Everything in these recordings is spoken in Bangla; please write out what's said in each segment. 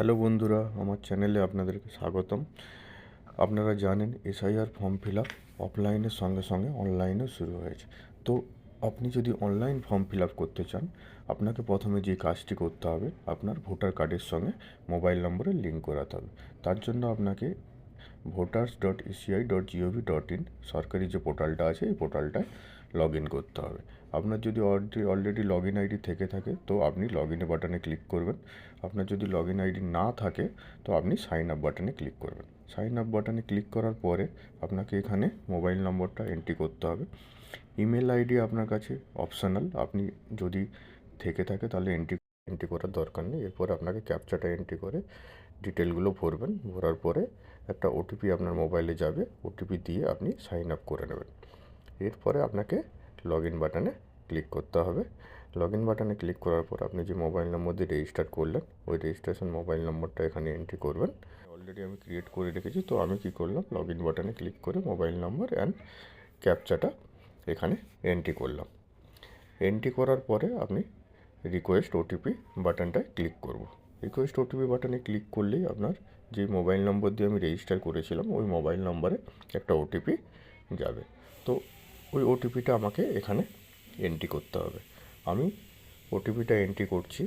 হ্যালো বন্ধুরা, আমার চ্যানেলে আপনাদেরকে স্বাগতম। আপনারা জানেন, এসআইআর ফর্ম ফিল আপ অফলাইনের সঙ্গে সঙ্গে অনলাইনেও শুরু হয়েছে। তো আপনি যদি অনলাইন ফর্ম ফিল আপ করতে চান, আপনাকে প্রথমে যে কাজটি করতে হবে, আপনার ভোটার কার্ডের সঙ্গে মোবাইল নম্বরে লিঙ্ক করাতে হবে। তার জন্য আপনাকে voters dot ECI dot GOV dot in সরকারি যে পোর্টালটা আছে, এই পোর্টালটায় লগ ইন করতে হবে। আপনার যদি অলরেডি লগ ইন আইডি থেকে থাকে, তো আপনি লগ ইনে বাটনে ক্লিক করবেন। আপনার যদি লগ ইন আইডি না থাকে, তো আপনি সাইন আপ বাটনে ক্লিক করবেন। সাইন আপ বাটনে ক্লিক করার পরে আপনাকে এখানে মোবাইল নম্বরটা এন্ট্রি করতে হবে। ইমেল আইডি আপনার কাছে অপশনাল আপনি যদি থেকে থাকে, তাহলে এন্ট্রি এন্ট্রি করার দরকার নেই। এরপর আপনাকে ক্যাপচাটা এন্ট্রি করে ডিটেলগুলো ভরবেন। ভরার পরে একটা ওটিপি আপনার মোবাইলে যাবে। ওটিপি দিয়ে আপনি সাইন আপ করে নেবেন। এরপরে আপনাকে লগ ইন বাটনে ক্লিক করতে হবে। লগ ইন বাটনে ক্লিক করার পর আপনি যে মোবাইল নম্বর দিয়ে রেজিস্টার করলেন, ওই রেজিস্ট্রেশন মোবাইল নম্বরটা এখানে এন্ট্রি করবেন। অলরেডি আমি ক্রিয়েট করে রেখেছি, তো আমি কী করলাম? লগ ইন বাটনে ক্লিক করে মোবাইল নম্বর অ্যান্ড ক্যাপচাটা এখানে এন্ট্রি করলাম। এন্ট্রি করার পরে আপনি রিকোয়েস্ট ওটিপি বাটনটায় ক্লিক করব। রিকোয়েস্ট ওটিপি বাটনে ক্লিক করলেই আপনার যে মোবাইল নম্বর দিয়ে আমি রেজিস্টার করেছিলাম, ওই মোবাইল নম্বরে একটা ওটিপি যাবে। তো ওই ওটিপিটা আমাকে এখানে এন্ট্রি করতে হবে। আমি ওটিপিটা এন্ট্রি করছি।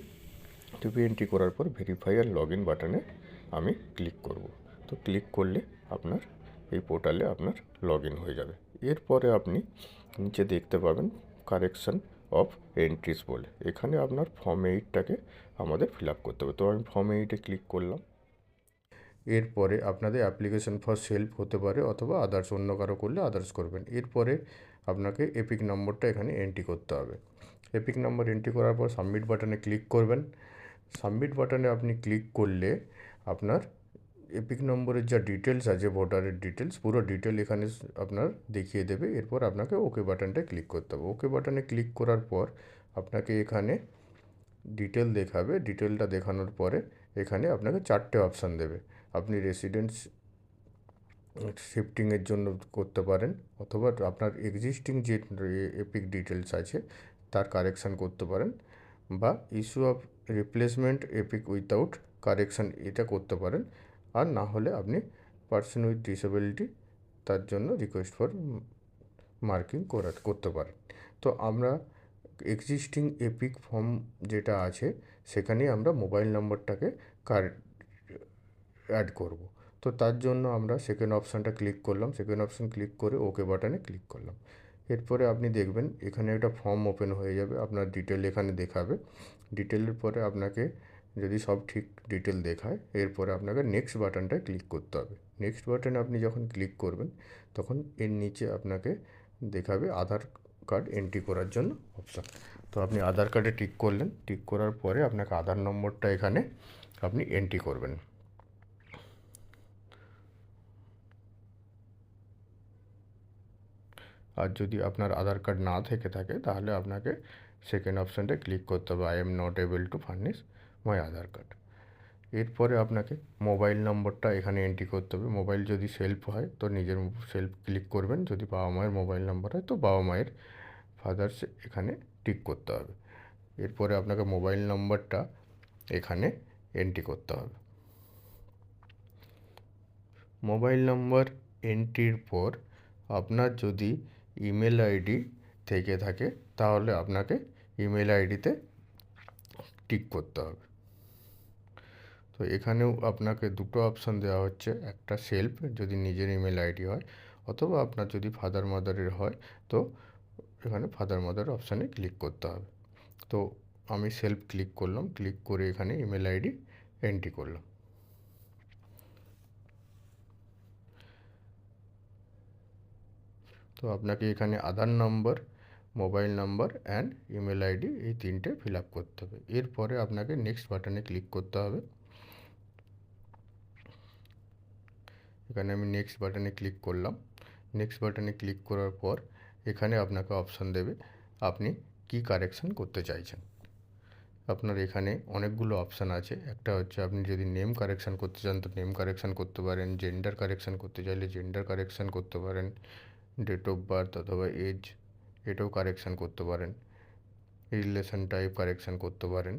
ওটিপি এন্ট্রি করার পর ভেরিফাই আর লগ ইন বাটনে আমি ক্লিক করব। তো ক্লিক করলে আপনার এই পোর্টালে আপনার লগ ইন হয়ে যাবে। এরপরে আপনি নিচে দেখতে পাবেন কারেকশান অফ এন্ট্রিস বলে। এখানে আপনার ফর্ম এইটটাকে আমাদের ফিল আপ করতে হবে। তো আমি ফর্ম এইটে ক্লিক করলাম। এরপরে আপনাদের অ্যাপ্লিকেশন ফর সেলফ হতে পারে অথবা আদার্স অন্য কারও করলে আদার্স করবেন। এরপরে আপনাকে এপিক নম্বরটা এখানে এন্ট্রি করতে হবে। এপিক নম্বর এন্ট্রি করার পর সাবমিট বাটনে ক্লিক করবেন। সাবমিট বাটনে আপনি ক্লিক করলে আপনার এপিক নম্বরের যা ডিটেলস আছে ভোটারের ডিটেলস পুরো ডিটেল এখানে আপনার দেখিয়ে দেবে। এরপর আপনাকে ওকে বাটনটা ক্লিক করতে হবে। ওকে বাটনে ক্লিক করার পর আপনাকে এখানে ডিটেল দেখাবে। ডিটেলটা দেখানোর পরে এখানে আপনাকে চারটে অপশান দেবে। আপনি রেসিডেন্স শিফটিংয়ের জন্য করতে পারেন, অথবা আপনার এক্সিস্টিং যে এপিক ডিটেলস আছে তার কারেকশান করতে পারেন বা issue of replacement EPIC without correction এটা করতে পারেন। আর না হলে আপনি পার্সন উইথ ডিসেবিলিটি তার জন্য রিকোয়েস্ট ফর মার্কিং করা, করতে পারেন। তো আমরা এক্সিস্টিং এপিক ফর্ম যেটা আছে সেখানেই আমরা মোবাইল নম্বরটাকে কার অ্যাড করব। তো তার জন্য আমরা সেকেন্ড অপশানটা ক্লিক করলাম। সেকেন্ড অপশান ক্লিক করে ওকে বাটনে ক্লিক করলাম। এরপরে আপনি দেখবেন এখানে একটা ফর্ম ওপেন হয়ে যাবে, আপনার ডিটেল এখানে দেখাবে। ডিটেলের পরে আপনাকে যদি সব ঠিক ডিটেল দেখায়, এরপরে আপনাকে নেক্সট বাটনটায় ক্লিক করতে হবে। নেক্সট বাটনে আপনি যখন ক্লিক করবেন, তখন এর নিচে আপনাকে দেখাবে আধার কার্ড এন্ট্রি করার জন্য অপশান তো আপনি আধার কার্ডে টিক করলেন টিক করার পরে আপনাকে আধার নম্বরটা এখানে আপনি এন্ট্রি করবেন। আর যদি আপনার আধার কার্ড না থেকে থাকে, তাহলে আপনাকে সেকেন্ড অপশানটা ক্লিক করতে হবে। I am not able to furnish my Aadhaar card. এরপরে আপনাকে মোবাইল নম্বরটা এখানে এন্ট্রি করতে হবে। মোবাইল যদি সেলফ হয়, তো নিজের সেলফ ক্লিক করবেন। যদি বাবা মায়ের মোবাইল নম্বর হয়, তো বাবা মায়ের ফাদার্স এখানে টিক করতে হবে। এরপরে আপনাকে মোবাইল নম্বরটা এখানে এন্ট্রি করতে হবে। মোবাইল নম্বর এন্ট্রির পর আপনার যদি ইমেল আইডি থেকে থাকে, তাহলে আপনাকে ইমেল আইডিতে টিক করতে হবে। তো এখানেও আপনাকে দুটো অপশান দেওয়া হচ্ছে, একটা সেলফ, যদি নিজের ইমেল আইডি হয়, অথবা আপনার যদি ফাদার মাদারের হয়, তো এখানে ফাদার মাদার অপশানে ক্লিক করতে হবে। তো আমি সেলফ ক্লিক করলাম, ক্লিক করে এখানে ইমেল আইডি এন্ট্রি করলাম। তো আপনাকে এখানে Aadhaar number, mobile number and email ID এই তিনটে ফিল আপ করতে হবে। এরপরে আপনাকে নেক্সট বাটনে ক্লিক করতে হবে। এখানে আমি নেক্সট বাটনে ক্লিক করলাম। নেক্সট বাটনে ক্লিক করার পর এখানে আপনাকে অপশান দেবে, আপনি কি কারেকশান করতে চাইছেন। আপনার এখানে অনেকগুলো অপশান আছে। একটা হচ্ছে আপনি যদি নেম কারেকশান করতে চান, তো নেম কারেকশান করতে পারেন জেন্ডার কারেকশান করতে চাইলে জেন্ডার কারেকশান করতে পারেন। ডেট অফ বার্থ অথবা এজ এটাও কারেকশান করতে পারেন। রিলেশন টাইপ কারেকশান করতে পারেন।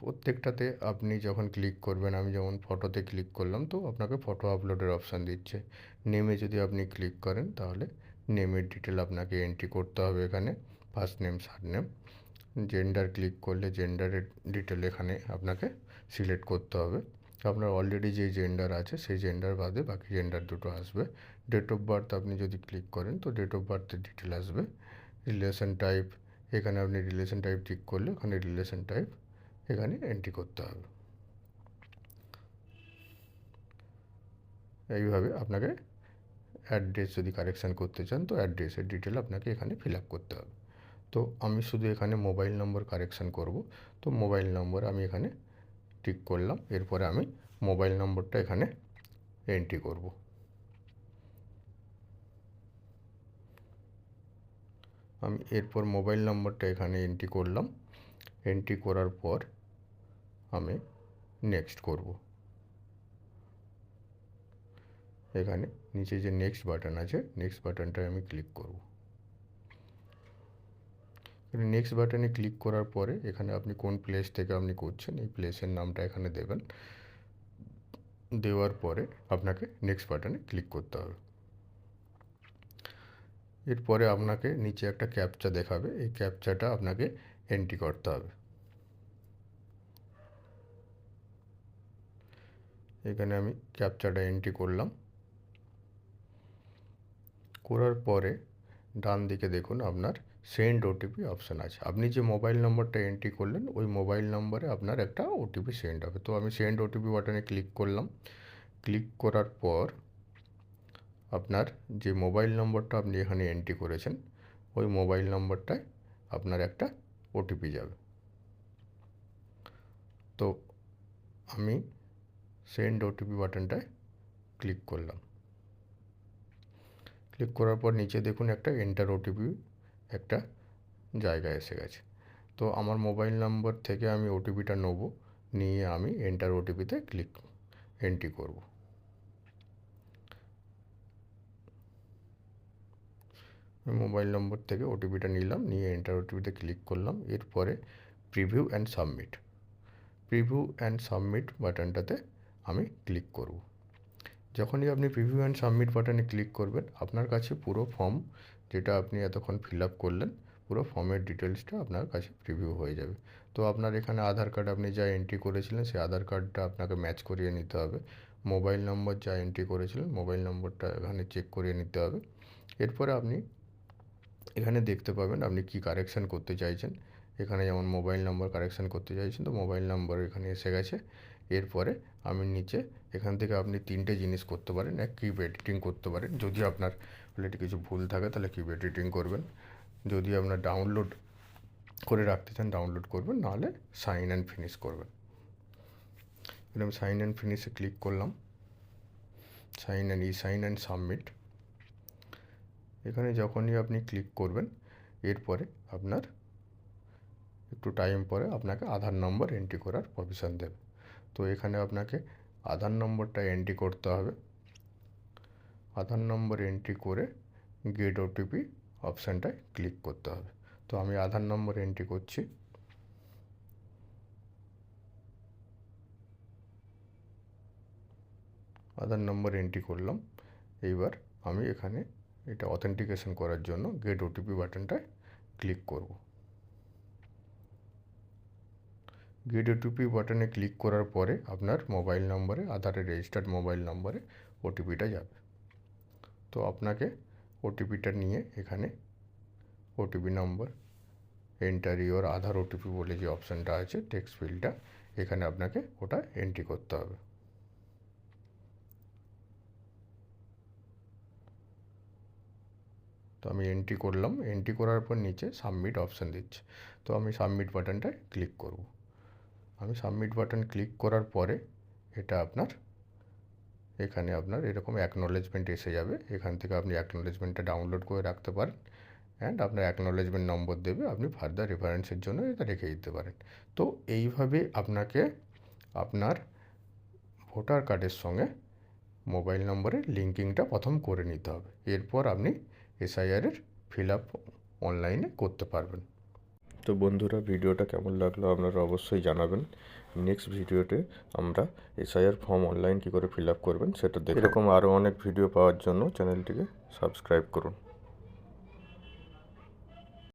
প্রত্যেকটাতে আপনি যখন ক্লিক করবেন, আমি যেমন ফটোতে ক্লিক করলাম, তো আপনাকে ফটো আপলোডের অপশান দিচ্ছে। নেমে যদি আপনি ক্লিক করেন, তাহলে নেমের ডিটেল আপনাকে এন্ট্রি করতে হবে এখানে first name surname gender click করলে জেন্ডারের ডিটেল এখানে আপনাকে সিলেক্ট করতে হবে। আপনার অলরেডি যে জেন্ডার আছে, সেই জেন্ডার বাদে বাকি জেন্ডার দুটো আসবে। ডেট অফ বার্থ আপনি যদি ক্লিক করেন, তো ডেট অফ বার্থের ডিটেল আসবে। রিলেশন টাইপ এখানে আপনি রিলেশন টাইপ ঠিক করলে ওখানে রিলেশন টাইপ এখানে এন্ট্রি করতে হবে। এইভাবে আপনাকে অ্যাড্রেস যদি কারেকশান করতে চান, তো অ্যাড্রেসের ডিটেল আপনাকে এখানে ফিল আপ করতে হবে। তো আমি শুধু এখানে মোবাইল নম্বর কারেকশান করব। তো মোবাইল নম্বর আমি এখানে টিক করলাম, এরপরে আমি মোবাইল নম্বরটা এখানে এন্ট্রি করব। আমি এরপর মোবাইল নম্বরটা এখানে এন্ট্রি করলাম। এন্ট্রি করার পর আমি নেক্সট করব। এখানে নিচে যে নেক্সট বাটন আছে নেক্সট বাটনটায় আমি ক্লিক করব। নেক্সট বাটনে ক্লিক করার পরে এখানে আপনি কোন প্লেস থেকে আপনি করছেন, এই প্লেসের নামটা এখানে দেবেন। দেওয়ার পরে আপনাকে নেক্সট বাটনে ক্লিক করতে হবে। এরপরে আপনাকে নিচে একটা ক্যাপচা দেখাবে, এই ক্যাপচাটা আপনাকে এন্ট্রি করতে হবে। এখানে আমি ক্যাপচাটা এন্ট্রি করলাম। করার পরে ডান দিকে দেখুন আপনার সেন্ড ওটিপি অপশান আছে। আপনি যে মোবাইল নম্বরটা এন্ট্রি করলেন, ওই মোবাইল নম্বরে আপনার একটা ওটিপি সেন্ড হবে। তো আমি সেন্ড ওটিপি বাটনে ক্লিক করলাম। ক্লিক করার পর আপনার যে মোবাইল নম্বরটা আপনি এখানে এন্ট্রি করেছেন, ওই মোবাইল নম্বরটায় আপনার একটা ওটিপি যাবে। তো আমি সেন্ড ওটিপি বাটনটায় ক্লিক করলাম। ক্লিক করার পর নিচে দেখুন একটা এন্টার ওটিপি একটা জায়গায় এসে গেছে। তো আমার মোবাইল নাম্বার থেকে আমি ওটিপিটা নেব, নিয়ে আমি এন্টার ওটিপিতে ক্লিক এন্ট্রি করব। মোবাইল নম্বর থেকে ওটিপিটা নিলাম, নিয়ে এন্টার ওটিপিতে ক্লিক করলাম, এরপরে preview and submit preview and submit বাটনটাতে আমি ক্লিক করব। যখনই আপনি প্রিভিউ অ্যান্ড সাবমিট বাটনে ক্লিক করবেন, আপনার কাছে পুরো ফর্ম যেটা আপনি এতক্ষণ ফিল আপ করলেন, পুরো ফর্মের ডিটেলসটা আপনার কাছে প্রিভিউ হয়ে যাবে। তো আপনার এখানে আধার কার্ড আপনি যা এন্ট্রি করেছিলেন, সেই আধার কার্ডটা আপনাকে ম্যাচ করিয়ে নিতে হবে। মোবাইল নম্বর যা এন্ট্রি করেছিলেন মোবাইল নম্বরটা এখানে চেক করিয়ে নিতে হবে। এরপরে আপনি এখানে দেখতে পাবেন আপনি কি কারেকশান করতে চাইছেন। এখানে যেমন মোবাইল নম্বর কারেকশান করতে চাইছেন, তো মোবাইল নম্বর এখানে এসে গেছে। এরপরে আমি নিচে এখান থেকে আপনি তিনটে জিনিস করতে পারেন, এক কিপ এডিটিং করতে পারেন। যদি আপনার অলরেডি কিছু ভুল থাকে তাহলে কিপ এডিটিং করবেন। যদি আপনার ডাউনলোড করে রাখতে চান ডাউনলোড করবেন, নাহলে সাইন অ্যান্ড ফিনিশ করবেন। এরকম সাইন অ্যান্ড ফিনিশে ক্লিক করলাম। Sign and E, sign and submit. এখানে যখনই আপনি ক্লিক করবেন, এরপরে আপনার একটু টাইম পরে আপনাকে আধার নম্বর এন্ট্রি করার পারমিশন দেবে। তো এখানে আপনাকে আধার নম্বরটা এন্ট্রি করতে হবে। আধার নম্বর এন্ট্রি করে গেট ওটিপি অপশানটায় ক্লিক করতে হবে। তো আমি আধার নম্বর এন্ট্রি করছি। আধার নম্বর এন্ট্রি করলাম। এইবার আমি এখানে এটা অথেন্টিকেশন করার জন্য গেট ওটিপি বাটনটায় ক্লিক করব। গেট ওটিপি বাটনে ক্লিক করার পরে আপনার মোবাইল নম্বরে আধারের রেজিস্টার্ড মোবাইল নম্বরে ওটিপিটা যাবে। তো আপনাকে ওটিপিটা নিয়ে এখানে OTP number enter your Aadhaar OTP বলে যে অপশানটা আছে টেক্সট ফিল্ডটা এখানে আপনাকে ওটা এন্ট্রি করতে হবে। তো আমি এন্ট্রি করলাম এন্ট্রি করার পর নিচে সাবমিট অপশান দিচ্ছে। তো আমি সাবমিট বাটনটায় ক্লিক করব। আমি সাবমিট বাটন ক্লিক করার পরে এটা আপনার, এখানে আপনার এরকম অ্যাকনোলেজমেন্ট এসে যাবে। এখান থেকে আপনি অ্যাকনোলেজমেন্টটা ডাউনলোড করে রাখতে পারেন অ্যান্ড আপনার অ্যাকনোলেজমেন্ট নম্বর দেবে, আপনি ফার্দার রেফারেন্সের জন্য এটা রেখে দিতে পারেন। তো এইভাবে আপনাকে আপনার ভোটার কার্ডের সঙ্গে মোবাইল নম্বরের লিঙ্কিংটা প্রথম করে নিতে হবে। এরপর আপনি এসআইআরের ফিল আপ অনলাইনে করতে পারবেন। তো বন্ধুরা, ভিডিওটা কেমন লাগল আপনারা অবশ্যই জানাবেন। নেক্সট ভিডিওতে আমরা এসআইআর ফর্ম অনলাইন কী করে ফিল আপ করবেন, সেটা দেখে এরকম আরও অনেক ভিডিও পাওয়ার জন্য চ্যানেলটিকে সাবস্ক্রাইব করুন।